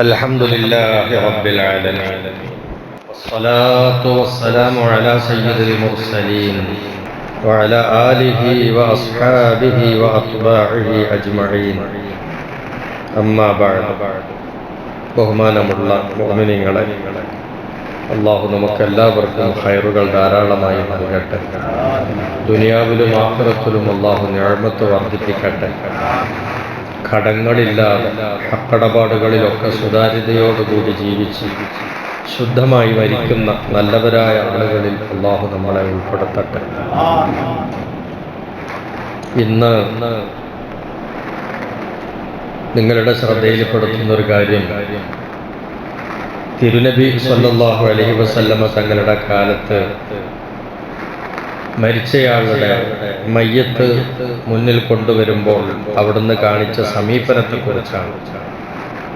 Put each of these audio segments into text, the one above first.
الحمد لله رب العالمين والصلاة والسلام على سيد المرسلين وعلى آله وأصحابه وأتباعه أجمعين أما بعد ബഹുമാനമുള്ള മോമിനിങ്ങളെ അള്ളാഹു നമുക്കെല്ലാവർക്കും ഹൈറുകൾ ധാരാളമായി നൽകട്ടെ ദുനിയാവിലും ആഖിറത്തിലും അള്ളാഹു ഞാഴ്മത്ത് വർദ്ധിപ്പിക്കട്ടെ കടങ്ങളില്ലാതെ അക്കടപാടുകളിലൊക്കെ സുതാര്യതയോടുകൂടി ജീവിച്ച് ശുദ്ധമായി മരിക്കുന്ന നല്ലവരായ ആളുകളിൽ അള്ളാഹു നമ്മളെ ഉൾപ്പെടുത്തട്ടെ. ഇന്ന് നിങ്ങളുടെ ശ്രദ്ധയിൽപ്പെടുത്തുന്ന ഒരു കാര്യം തിരുനബി സല്ലാഹു അലഹി വസല്ലമ തങ്ങളുടെ കാലത്ത് മരിച്ചയാളുടെ മയ്യത്ത് മുന്നിൽ കൊണ്ടുവരുമ്പോൾ അവിടുന്ന് കാണിച്ച സമീപനത്തെക്കുറിച്ചാണ്.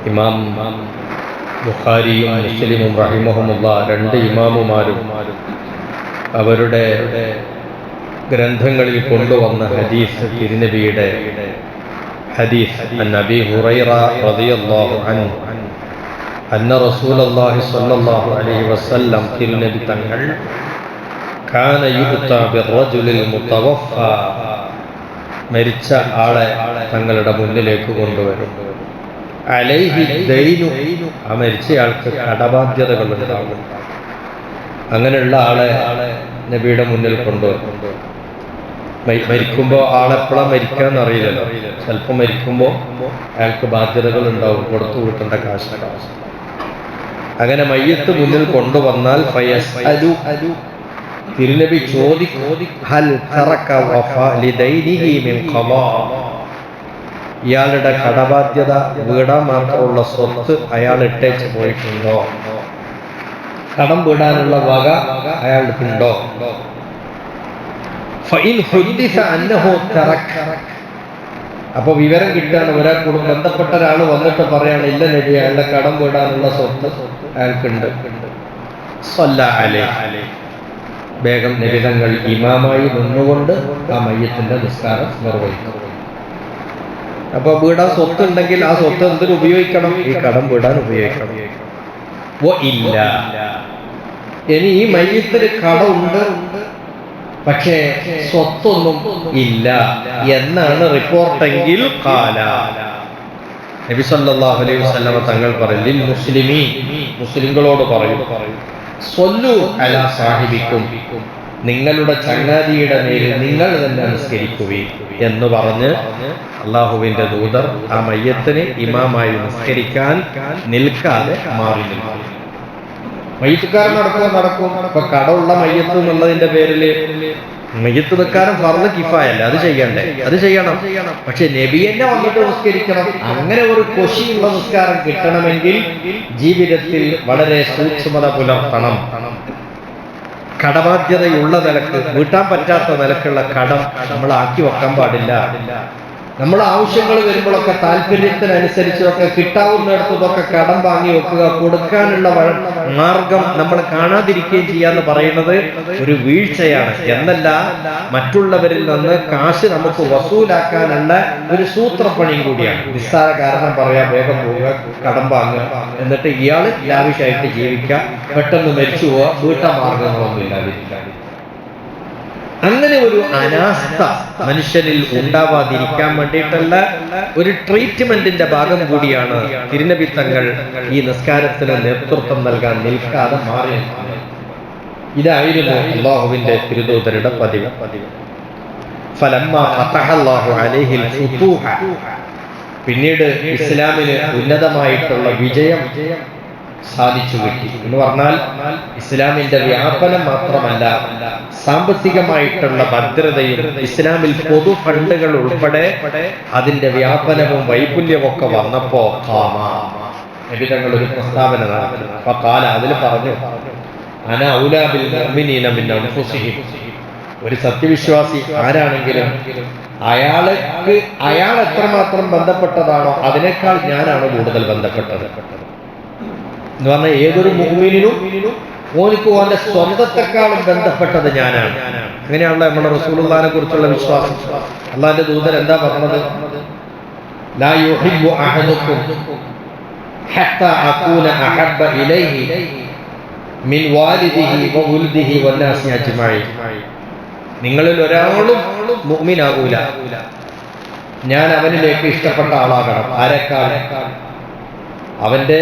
ഇമാം ബുഖാരിയും മുസ്ലിമും റഹിമുഹമുള്ള രണ്ട് ഇമാമുമാരും അവരുടെ ഗ്രന്ഥങ്ങളിൽ കൊണ്ടുവന്ന ഹദീസ് തിരുനബിയുടെ ഹദീസ് നബി ഹുറൈറ റളിയല്ലാഹു അൻഹു അന്ന റസൂലല്ലാഹി സ്വല്ലല്ലാഹു അലൈഹി വസല്ലം തിരുനബി തങ്ങൾ മരിച്ച ആളെ തങ്ങളുടെ മുന്നിലേക്ക് കൊണ്ടുവരും. അലൈഹി ദൈനു ആ മരിച്ചയാൾക്ക് കടബാധ്യതകൾ ഉണ്ടാകും. അങ്ങനെയുള്ള ആളെ നബിയുടെ മുന്നിൽ കൊണ്ടുവരും. മരിക്കുമ്പോൾ ആളെപ്പോഴാ മരിക്കാന്ന് അറിയില്ലല്ലോ. ചിലപ്പോൾ മരിക്കുമ്പോൾ അയാൾക്ക് ബാധ്യതകൾ ഉണ്ടാവും കൊടുത്തു കൂട്ടേണ്ട കാശ്. അങ്ങനെ മയ്യത്ത് മുന്നിൽ കൊണ്ടുവന്നാൽ ഫയസ് തിരുനബി ഖലാ ഇയാളുടെ കടബാധ്യത വീടാൻ മാത്രമുള്ള സ്വത്ത് അയാൾ ഇട്ടേച്ച് പോയിട്ടുണ്ടോ? കടം വീടാനുള്ള വക അയാൾക്കുണ്ടോ? അപ്പൊ വിവരം കിട്ടാണ് ഒരാൾ കൂടെ ബന്ധപ്പെട്ട ഒരാൾ വന്നിട്ട് പറയാണ് ഇല്ല നബി അയാളുടെ കടം വീടാനുള്ള സ്വത്ത് അയാൾക്കുണ്ട്. വേഗം നിബിതങ്ങൾ ഇമാമായി നിന്നുകൊണ്ട് ആ മയ്യത്തിന്റെ നിസ്കാരം നിർവഹിക്കും. അപ്പോൾ വീടാൻ സ്വത്ത് ഉണ്ടെങ്കിൽ ആ സ്വത്ത് എന്തിനു ഉപയോഗിക്കണം? ഈ കടം വീടാൻ ഉപയോഗിക്കണം. ഇല്ല. ഇനി ഈ മയ്യത്തിന് കടമുണ്ട്. പക്ഷേ സ്വത്തൊന്നും ഇല്ല എന്നാണ് റിപ്പോർട്ടെങ്കിൽ കാല. നബി സല്ലല്ലാഹു അലൈഹി വസല്ലമ തങ്ങൾ പറയും മുസ്ലിമീ മുസ്ലിങ്ങളോട് പറയും നിങ്ങളുടെ ചങ്ങാതിയുടെ മേലിൽ നിങ്ങൾ തന്നെ നിസ്കരിക്കുകയും എന്ന് പറഞ്ഞ് അള്ളാഹുവിന്റെ ദൂതർ ആ മയ്യത്തിന് ഇമാമായി നിസ്കരിക്കാൻ നിൽക്കാതെ മാറി മയ്യത്തുകാരൻ നടക്കുക നടക്കും. ഇപ്പൊ കടമുള്ള മയ്യത്ത് എന്നുള്ളതിന്റെ പേരിൽ മയ്യത്ത് നിൽക്കാനും ഫർദ് കിഫായല്ല? അത് ചെയ്യണ്ടേ? അത് ചെയ്യണം. പക്ഷെ നബി എന്നെ വന്നിട്ട് നിസ്കരിക്കണം അങ്ങനെ ഒരു കൊശിയുള്ള നിസ്കാരം കിട്ടണമെങ്കിൽ ജീവിതത്തിൽ വളരെ സൂക്ഷ്മത പുലർത്തണം. കടബാധ്യതയുള്ള നിലയ്ക്ക് വീട്ടാൻ പറ്റാത്ത നിലക്കുള്ള കടം നമ്മൾ ആക്കി വെക്കാൻ പാടില്ല. നമ്മൾ ആവശ്യങ്ങൾ വരുമ്പോഴൊക്കെ താല്പര്യത്തിനനുസരിച്ചൊക്കെ കിട്ടാവുന്നിടത്തതൊക്കെ കടം വാങ്ങി വെക്കുക കൊടുക്കാനുള്ള മാർഗം നമ്മൾ കാണാതിരിക്കുകയും ചെയ്യാന്ന് പറയുന്നത് ഒരു വീഴ്ചയാണ്. എന്നല്ല മറ്റുള്ളവരിൽ നിന്ന് കാശ് നമുക്ക് വസൂലാക്കാനുള്ള ഒരു സൂത്രപ്പണിയും കൂടിയാണ്. നിസ്സാര കാരണം പറയാം വേഗം പോവുക കടം വാങ്ങുക. എന്നിട്ട് ഇയാൾ ലാവിഷായിട്ട് ജീവിക്കുക. പെട്ടെന്ന് മരിച്ചു പോവുക. വീട്ടമാർഗങ്ങളൊന്നും ഇല്ലാതിരിക്കുക. അങ്ങനെ ഒരു അനാസ്ഥ മനുഷ്യനിൽ ഉണ്ടാവാതിരിക്കാൻ വേണ്ടിയിട്ടുള്ള ഒരു ട്രീറ്റ്മെന്റിന്റെ ഭാഗം കൂടിയാണ് തിരുനബി തങ്ങൾ ഈ നിസ്കാരത്തിന് നേതൃത്വം നൽകാൻ നിൽക്കാതെ മാറി ഇതായിരുന്നു അള്ളാഹുവിന്റെ തിരുദൂതരുടെ പതിവ്. പിന്നീട് ഇസ്ലാമിന് ഉന്നതമായിട്ടുള്ള വിജയം സാധിച്ചു കിട്ടി. എന്ന് പറഞ്ഞാൽ ഇസ്ലാമിന്റെ വ്യാപനം മാത്രമല്ല സാമ്പത്തികമായിട്ടുള്ള ഭദ്രതയും ഇസ്ലാമിൽ പൊതു ഫണ്ടുകൾ ഉൾപ്പെടെ അതിന്റെ വ്യാപനവും വൈപുല്യവും ഒക്കെ വന്നപ്പോ തങ്ങൾ ഒരു പ്രസ്താവന നടത്തി. അപ്പൊ കാല അതിൽ പറഞ്ഞു അന ഒരു സത്യവിശ്വാസി ആരാണെങ്കിലും അയാൾക്ക് അയാൾ എത്രമാത്രം ബന്ധപ്പെട്ടതാണോ അതിനേക്കാൾ ഞാനാണ് കൂടുതൽ ബന്ധപ്പെട്ടത്. എന്ന് പറഞ്ഞാൽ ഏതൊരു മുഹ്മിനും ഓനിക്ക് ഓന്റെ സ്വന്തത്തെക്കാളും ബന്ധപ്പെട്ടത് ഞാനാണ്. അങ്ങനെയാണല്ലോ നമ്മുടെ റസൂലുള്ളാനെ കുറിച്ചുള്ള വിശ്വാസം. അള്ളാന്റെ ദൂതൻ എന്താ പറഞ്ഞത്? ലാ യുഹിബ്ബു അഹബ്ബ ഇലൈഹി മിൻ വാലിദിഹി വഉൽദിഹി വന്നാസി നിങ്ങളിൽ ഒരാളും മുഅ്മിനാകൂല ഞാൻ അവനിലേക്ക് ഇഷ്ടപ്പെട്ട ആളാകണം. ആരെക്കാൾ അവന്റെ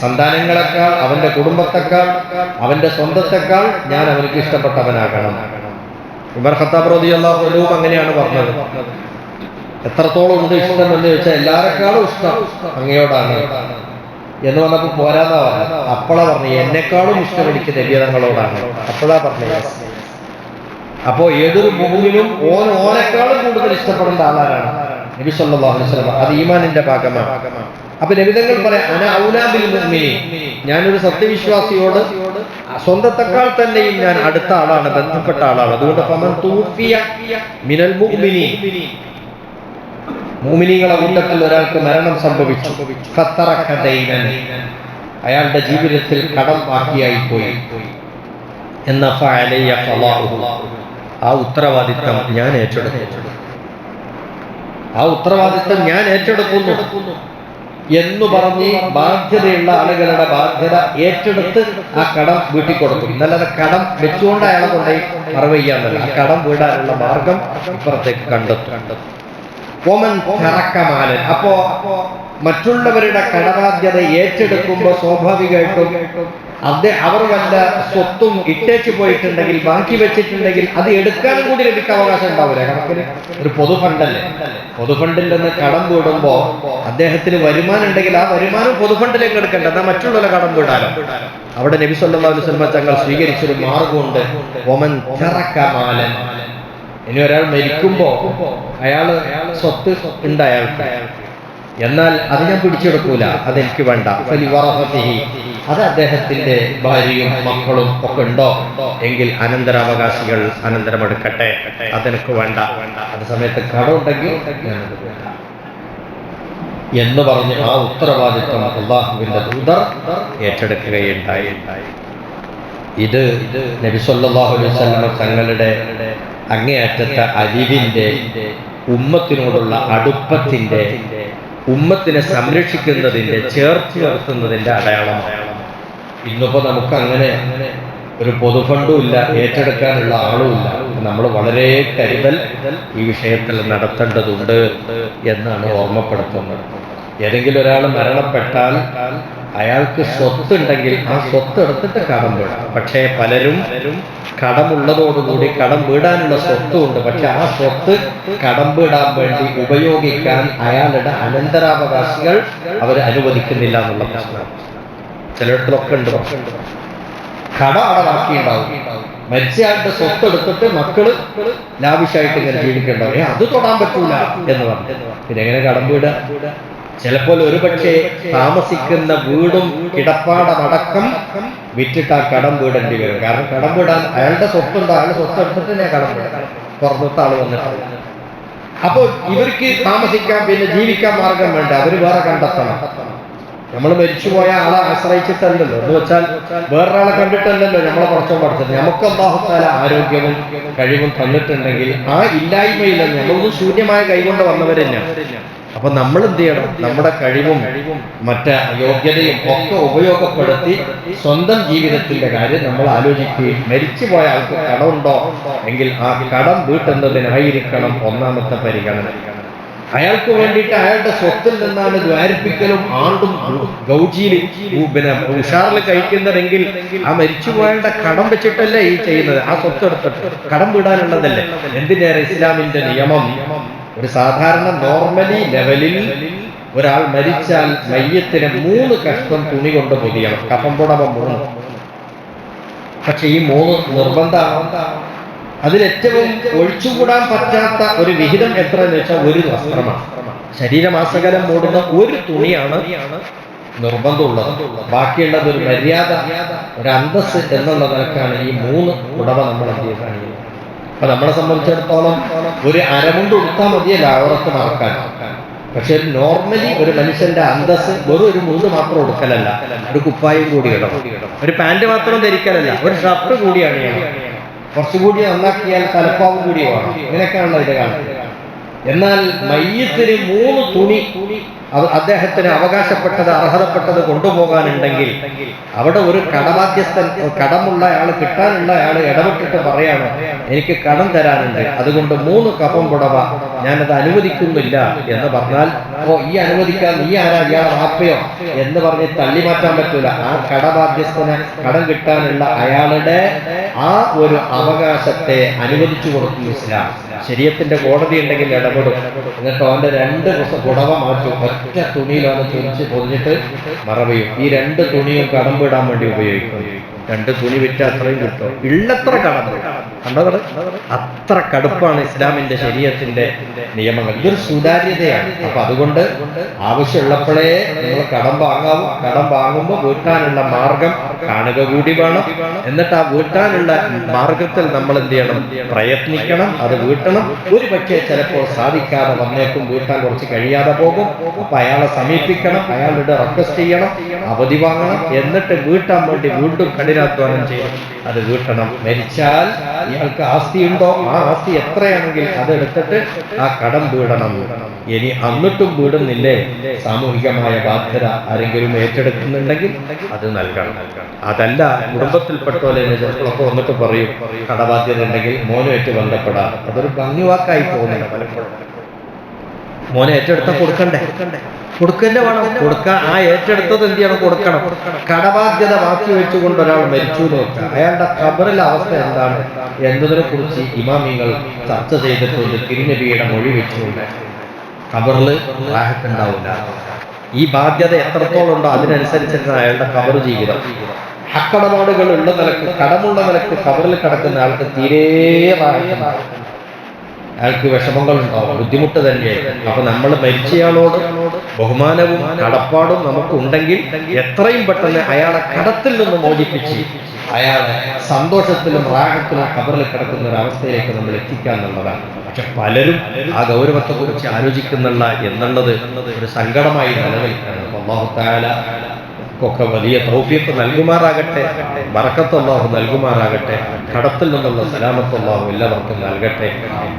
സന്താനങ്ങളെക്കാൾ അവന്റെ കുടുംബത്തെക്കാൾ അവന്റെ സ്വന്തത്തെക്കാൾ ഞാൻ അവനക്ക് ഇഷ്ടപ്പെട്ടവനാകണം. ഉമർ ഖത്താബ് റോദി അൻഹു അങ്ങനെയാണ് പറഞ്ഞത്. എത്രത്തോളം ഉണ്ട് ഇഷ്ടം എന്ന് ചോദിച്ചാൽ എല്ലാരെക്കാളും ഇഷ്ടം അങ്ങയോടാണ്. എന്ന് പറഞ്ഞപ്പോൾ പോരാന്നാ പറഞ്ഞത് അപ്പോഴാ പറഞ്ഞു എന്നെക്കാളും ഇഷ്ടം എനിക്ക് നബിയതങ്ങളോടാണ് അപ്പോഴാ പറഞ്ഞത്. അപ്പോ ഏതൊരു ഭൂമിയിലും ഓൻ ഓനെക്കാളും കൂടുതൽ ഇഷ്ടപ്പെടേണ്ട ആളാണ് നബി സല്ലല്ലാഹു അലൈഹി വസല്ലം. അത് ഈമാനിന്റെ ഭാഗമാണ്. അപ്പൊ ലളിതങ്ങൾ പറയാം അന ഔലാബിൽ ഞാനൊരു സത്യവിശ്വാസിയോട് സ്വന്തത്തെക്കാൾ തന്നെയും ഞാൻ അടുത്ത ആളാണ് ബന്ധപ്പെട്ട ആളാണ്. അതുകൊണ്ട് ഫമൻ തൂഫിയ മിനൽ മുഅ്മിനി മൂമിനികളെ കൂട്ടത്തിൽ ഒരാൾക്ക് മരണം സംഭവിച്ചു. അയാളുടെ ജീവിതത്തിൽ കടം ബാക്കിയായി പോയി എന്ന. ആ ഉത്തരവാദിത്തം ഞാൻ ഏറ്റെടുത്തു. ആ ഉത്തരവാദിത്തം ഞാൻ ഏറ്റെടുക്കുന്നു. എന്ന് പറഞ്ഞ് ബാധ്യതയുള്ള ആളുകളുടെ ബാധ്യത ഏറ്റെടുത്ത് ആ കടം വീട്ടിൽ കൊടുക്കും ഇന്നല്ലാതെ കടം വെച്ചുകൊണ്ട് അയാളെ കൊണ്ട് മറവ് ചെയ്യാന്നല്ല ആ കടം വീടാനുള്ള മാർഗം ഇപ്പുറത്തേക്ക് കണ്ടെത്തും. ഓമൻ തറക്കമാലൻ അപ്പോ മറ്റുള്ളവരുടെ കടബാധ്യത ഏറ്റെടുക്കുമ്പോൾ സ്വാഭാവികമായിട്ടും അത് അവർ വല്ല സ്വത്തും ഇട്ടേച്ച് പോയിട്ടുണ്ടെങ്കിൽ ബാക്കി വെച്ചിട്ടുണ്ടെങ്കിൽ അത് എടുക്കാനും കൂടി എനിക്ക് അവകാശം ഉണ്ടാവില്ല. കണക്കിന് ഒരു പൊതുഫണ്ടല്ലേ പൊതുഫണ്ടിൽ നിന്ന് കടം കൂടുമ്പോ അദ്ദേഹത്തിന് വരുമാനം ഉണ്ടെങ്കിൽ ആ വരുമാനം പൊതുഫണ്ടിലേക്ക് എടുക്കണ്ട. എന്നാൽ മറ്റുള്ളവരെ കടം വീടാലോ? അവിടെ നബി സല്ലല്ലാഹു അലൈഹി തങ്ങൾ സ്വീകരിച്ചൊരു മാർഗമുണ്ട്. ഒമൻ തറക്കമാലൻ ഇനി ഒരാൾ മരിക്കുമ്പോ അയാൾ സ്വത്ത് ഉണ്ട് അയാൾക്ക്. എന്നാൽ അത് ഞാൻ പിടിച്ചെടുക്കൂല. അതെനിക്ക് വേണ്ട. അത് അദ്ദേഹത്തിന്റെ ഭാര്യയും മക്കളും ഒക്കെ ഉണ്ടോ? എങ്കിൽ അനന്തരാവകാശികൾ അനന്തരമെടുക്കട്ടെ. അതെനിക്ക് വേണ്ട. അത് സമയത്ത് കടമുണ്ടെങ്കിൽ എന്ന് പറഞ്ഞ് ആ ഉത്തരവാദിത്വം അള്ളാഹുവിന്റെ ദൂതർ ഏറ്റെടുക്കുകയുണ്ടായി. ഇത് നബി സല്ലല്ലാഹു അലൈഹി തങ്ങളുടെ അങ്ങേയറ്റത്തെ അലിവിന്റെ ഉമ്മത്തിനോടുള്ള അടുപ്പത്തിന്റെ ഉമ്മത്തിനെ സംരക്ഷിക്കുന്നതിന്റെ ചേർത്ത് നിർത്തുന്നതിന്റെ അടയാളമാണ്. ഇന്നിപ്പോ നമുക്ക് അങ്ങനെ ഒരു പൊതുഫണ്ടും ഇല്ല ഏറ്റെടുക്കാനുള്ള ആളുമില്ല. നമ്മൾ വളരെ കരുതൽ ഈ വിഷയത്തിൽ നടത്തേണ്ടതുണ്ട് എന്നാണ് ഓർമ്മപ്പെടുത്തുന്നത്. ഏതെങ്കിലും ഒരാൾ മരണപ്പെട്ടാൽ അയാൾക്ക് സ്വത്തുണ്ടെങ്കിൽ ആ സ്വത്ത് എടുത്തിട്ട് കടം വീടാം. പക്ഷേ പലരും കടമുള്ളതോടുകൂടി കടം വീടാനുള്ള സ്വത്തുണ്ട്. പക്ഷെ ആ സ്വത്ത് കടം വീടാൻ വേണ്ടി ഉപയോഗിക്കാൻ അയാളുടെ അനന്തരാവകാശികൾ അവർ അനുവദിക്കുന്നില്ല എന്നുള്ള പ്രശ്നമാണ്. ചിലയിടത്തിലൊക്കെ ഉണ്ട്. കട അവിടെ ബാക്കിയുണ്ടാവും മരിച്ചയാളുടെ സ്വത്ത് എടുത്തിട്ട് മക്കൾ ലാവിഷായിട്ട് ഇങ്ങനെ ജീവിക്കണ്ടാവും ഏ അത് തൊടാൻ പറ്റൂല എന്ന് പറഞ്ഞു. പിന്നെ എങ്ങനെ കടം വീടുക ചിലപ്പോൾ ഒരുപക്ഷെ താമസിക്കുന്ന വീടും കിടപ്പാടമടക്കം വിറ്റിട്ട് ആ കടം വീടേണ്ടി വരും. കാരണം കടം വീടാൻ അയാളുടെ സ്വത്തുണ്ടോ? അയാളുടെ സ്വത്ത് എടുത്തിട്ട് ഞാൻ കടം വീടാം. പുറന്നത്തെ ആൾ വന്നിട്ട്. അപ്പോൾ ഇവർക്ക് താമസിക്കാൻ പിന്നെ ജീവിക്കാൻ മാർഗം വേണ്ട? അവർ വേറെ കണ്ടെത്തണം. നമ്മൾ മരിച്ചുപോയ ആളെ ആശ്രയിച്ചിട്ടല്ലല്ലോ. എന്ന് വെച്ചാൽ വേറൊരാളെ കണ്ടിട്ടല്ലല്ലോ നമ്മളെ കുറച്ചും പഠിച്ചത്. നമുക്ക് അള്ളാഹുത്താല ആരോഗ്യവും കഴിവും തന്നിട്ടുണ്ടെങ്കിൽ ആ ഇല്ലായ്മയിൽ നമ്മളൊന്നും ശൂന്യമായ കൈകൊണ്ട് വന്നവരല്ല. അപ്പൊ നമ്മൾ എന്ത് ചെയ്യണം? നമ്മുടെ കഴിവും മറ്റ് യോഗ്യതയും ഒക്കെ ഉപയോഗപ്പെടുത്തി സ്വന്തം ജീവിതത്തിന്റെ കാര്യം നമ്മൾ ആലോചിക്കുകയും മരിച്ചുപോയ ആൾക്ക് കടമുണ്ടോ? എങ്കിൽ ആ കടം വീട്ടുന്നതിനായിരിക്കണം ഒന്നാമത്തെ പരിഗണന. അയാൾക്ക് വേണ്ടിയിട്ട് അയാളുടെ സ്വത്തിൽ നിന്നാണ് ദ്വാരിപ്പിക്കലും ആണ്ടും ഗൗജിയിൽ പിന്നെ ഉഷാറിൽ കഴിക്കുന്നതെങ്കിൽ ആ മരിച്ചുപോയാളുടെ കടം വെച്ചിട്ടല്ലേ ഈ ചെയ്യുന്നത്. ആ സ്വത്ത് എടുത്തിട്ട് കടം വിടാനുള്ളതല്ലേ? എന്തിനേറെ ഇസ്ലാമിന്റെ നിയമം? ഒരു സാധാരണ നോർമലി ലെവലിൽ ഒരാൾ മരിച്ചാൽ മയ്യത്തിന് മൂന്ന് കഷ്ണം തുണി കൊണ്ട് പൊതിയണം. കഫം പുടവ മൂന്ന് പക്ഷെ ഈ മൂന്ന് നിർബന്ധമാണ് അതിലേറ്റവും ഒഴിച്ചുകൂടാൻ പറ്റാത്ത ഒരു വിഹിതം എത്ര എന്ന് വെച്ചാൽ ഒരു വസ്ത്രമാണ്. ശരീരമാസകലം മൂടുന്ന ഒരു തുണിയാണ് നിർബന്ധമുള്ളത്. ബാക്കിയുള്ളത് ഒരു മര്യാദ ഒരു അന്തസ് എന്നുള്ള നിലക്കാണ് ഈ മൂന്ന് ഉടവ നമ്മൾ എന്ത് ചെയ്യുന്നത് അപ്പൊ നമ്മളെ സംബന്ധിച്ചിടത്തോളം ഒരു അരമുണ്ട് ഉടുത്താൽ മതിയല്ല അവർക്ക് മറക്കാൻ. പക്ഷെ നോർമലി ഒരു മനുഷ്യന്റെ അന്തസ് വെറും ഒരു മൂന്ന് മാത്രം ഉടുക്കലല്ല. ഒരു കുപ്പായും കൂടി ഇടണം. ഒരു പാന്റ് മാത്രം ധരിക്കലല്ല. ഒരു ഷർട്ട് കൂടിയാണ് ചെയ്യണം കുറച്ചുകൂടി നന്നാക്കിയാൽ തലപ്പാവും വേണം ഇങ്ങനെയൊക്കെയാണല്ലോ ഇത് കാണുന്നത്. എന്നാൽ മയ്യത്തിന് മൂന്ന് തുണി അദ്ദേഹത്തിന് അവകാശപ്പെട്ടത് അർഹതപ്പെട്ടത് കൊണ്ടുപോകാനുണ്ടെങ്കിൽ അവിടെ ഒരു കടബാധ്യസ്ഥൻ കടമുള്ള ആൾ കിട്ടാനുള്ള ആൾ ഇടപെട്ടിട്ട് പറയാണ് എനിക്ക് കടം തരാനുണ്ട്. അതുകൊണ്ട് മൂന്ന് കപ്പം പുടവ ഞാനത് അനുവദിക്കുന്നില്ല എന്ന് പറഞ്ഞാൽ ഓ ഈ അനുവദിക്കാൻ നീ ആരാ? ഇയാൾ ആപ്പയോ? എന്ന് പറഞ്ഞ് തള്ളി മാറ്റാൻ പറ്റൂല. ആ കടബാധ്യസ്ഥന് കടം കിട്ടാനുള്ള അയാളുടെ ആ ഒരു അവകാശത്തെ അനുവദിച്ചു കൊടുക്കും ഇസ്ലാം. ശരീരത്തിന്റെ കോടതി ഉണ്ടെങ്കിൽ ഇടപെടും. എന്നിട്ട് അവന്റെ രണ്ട് പുടവ മാറ്റും ഒറ്റ തുണിയിലാണ് തുണിച്ച് പൊതിഞ്ഞിട്ട് മറവയും. ഈ രണ്ട് തുണിയും കടമ്പിടാൻ വേണ്ടി ഉപയോഗിക്കും രണ്ട് തുണി വിറ്റ് അത്രയും കിട്ടും. ഇള്ളത്ര കടന്നു. കണ്ടത് അത്ര കടുപ്പാണ് ഇസ്ലാമിന്റെ ശരീരത്തിന്റെ നിയമങ്ങൾ. ഇതൊരു സുതാര്യതയാണ്. അപ്പൊ അതുകൊണ്ട് ആവശ്യമുള്ളപ്പോഴേ നിങ്ങൾ കടം വാങ്ങാവൂ. കടം വാങ്ങുമ്പോൾ വീട്ടാനുള്ള മാർഗം കാണുക കൂടി വേണം. എന്നിട്ട് ആ വീട്ടാനുള്ള മാർഗത്തിൽ നമ്മൾ എന്ത് ചെയ്യണം? പ്രയത്നിക്കണം. അത് വീട്ടണം. ഒരു പക്ഷേ ചിലപ്പോൾ സാധിക്കാതെ വന്നേക്കും. വീട്ടാൻ കുറച്ച് കഴിയാതെ പോകും. അപ്പൊ അയാളെ സമീപിക്കണം. അയാളുടെ റിക്വസ്റ്റ് ചെയ്യണം. അവധി വാങ്ങണം. എന്നിട്ട് വീട്ടാൻ വേണ്ടി വീണ്ടും കഠിനാധ്വാനം ചെയ്യണം അത് വീട്ടണം. മരിച്ചാൽ ഇയാൾക്ക് ആസ്തിയുണ്ടോ? ആ ആസ്തി എത്രയാണെങ്കിൽ അതെടുത്തിട്ട് ആ കടം വീടണം. ഇനി അന്നിട്ടും വീടുന്നില്ലേ? സാമൂഹികമായ ബാധ്യത ആരെങ്കിലും ഏറ്റെടുക്കുന്നുണ്ടെങ്കിൽ അത് നൽകണം. അതല്ല കുടുംബത്തിൽപ്പെട്ടോലെ ചിലപ്പോഴൊക്കെ വന്നിട്ട് പറയും കടബാധ്യത ഉണ്ടെങ്കിൽ മോനുമായിട്ട് ബന്ധപ്പെടാം. അതൊരു ഭംഗിവാക്കായി പോകുന്നില്ല പലപ്പോഴും. മോനെ ഏറ്റെടുത്ത കൊടുക്കണ്ടേ? കൊടുക്കന്നെ വേണം? കൊടുക്കാൻ ആ ഏറ്റെടുത്തത് എന്ത് ചെയ്യണം? കൊടുക്കണം. കടബാധ്യത ബാക്കി വെച്ചുകൊണ്ട് ഒരാൾ മരിച്ചു നോക്കുക അയാളുടെ ഖബറിലെ അവസ്ഥ എന്താണ് എന്നതിനെ കുറിച്ച് ഇമാമിങ്ങൾ ചർച്ച ചെയ്തിട്ടുണ്ട്. തിരുനബിയുടെ മൊഴി വെച്ചുകൊണ്ട്. ഖബറിൽ റാഹത്തുണ്ടാവില്ല ഈ ബാധ്യത എത്രത്തോളം ഉണ്ടോ അതിനനുസരിച്ചിട്ടാണ് അയാളുടെ ഖബർ ജീവിതം. ഹക്കടപാടുകൾ ഉള്ള നിലയ്ക്ക് കടമുള്ള നിലയ്ക്ക് ഖബറിൽ കിടക്കുന്ന ആൾക്ക് തീരെ റാഹത്തുണ്ടാവും അയാൾക്ക് വിഷമങ്ങൾ ഉണ്ടാവും ബുദ്ധിമുട്ട് തന്നെയായിരിക്കും. അപ്പൊ നമ്മൾ മരിച്ചയാളോട് ബഹുമാനവും കടപ്പാടും നമുക്കുണ്ടെങ്കിൽ എത്രയും പെട്ടെന്ന് അയാളെ കടത്തിൽ നിന്ന് മോചിപ്പിച്ച് അയാളെ സന്തോഷത്തിലും റാഗത്തിലും കബറിൽ കിടക്കുന്ന ഒരു അവസ്ഥയിലേക്ക് നമ്മൾ എത്തിക്കുക എന്നുള്ളതാണ്. പക്ഷെ പലരും ആ ഗൗരവത്തെക്കുറിച്ച് ആലോചിക്കുന്നില്ല എന്നുള്ളത് ഒരു സങ്കടമായി നിലനിൽക്കുകയാണ്. അള്ളാഹു താല ഒക്കെ വലിയ തൗഫീഖ് നൽകുമാറാകട്ടെ ബറക്കത്ത് അല്ലാഹു നൽകുമാറാകട്ടെ കടത്തിൽ നിന്നുള്ള സലാമത്ത് അല്ലാഹു എല്ലാവർക്കും നൽകട്ടെ.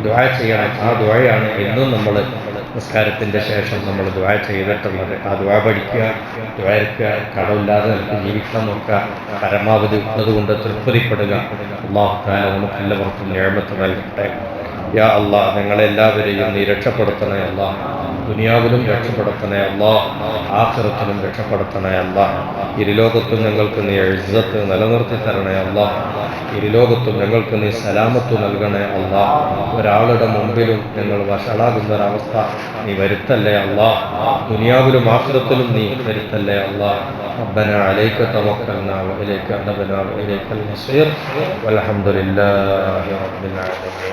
ദുആ ചെയ്യണം. ആ ദുആയാണ് എന്നും നമ്മൾ നിസ്കാരത്തിന്റെ ശേഷം നമ്മൾ ദുആ ചെയ്തിട്ടുള്ളത്. ആ ദുആ പഠിക്കുക ദ്വായക്കുക കടമില്ലാതെ നമുക്ക് ജീവിക്കാൻ നോക്കുക പരമാവധി ഉള്ളതുകൊണ്ട് തൃപ്തിപ്പെടുക. അള്ളാഹു താല നമുക്ക് എല്ലാവർക്കും ഞാമത്ത് നൽകട്ടെ. യാ അള്ളാഹ് ഞങ്ങളെല്ലാവരെയും നീ രക്ഷപ്പെടുത്തണേ അല്ലാ ദുനിയാവിലും രക്ഷപ്പെടുത്തണേ അല്ലാ ആഖിറത്തിലും രക്ഷപ്പെടുത്തണേ അല്ലാ ഇരുലോകത്തും ഞങ്ങൾക്ക് നീ എഴുതത്ത് നിലനിർത്തി തരണേ അല്ലാ ഇരുലോകത്തും ഞങ്ങൾക്ക് നീ സലാമത്ത് നൽകണേ അല്ലാ ഒരാളുടെ മുമ്പിലും ഞങ്ങൾ വഷളാകുന്ന ഒരവസ്ഥ നീ വരുത്തല്ലേ അല്ലാ ദുനിയാവിലും ആഖിറത്തിലും നീ വരുത്തല്ലേ അല്ലാ ربنا عليك توكلنا وإليك أنبنا وإليك المصير والحمد لله رب العالمين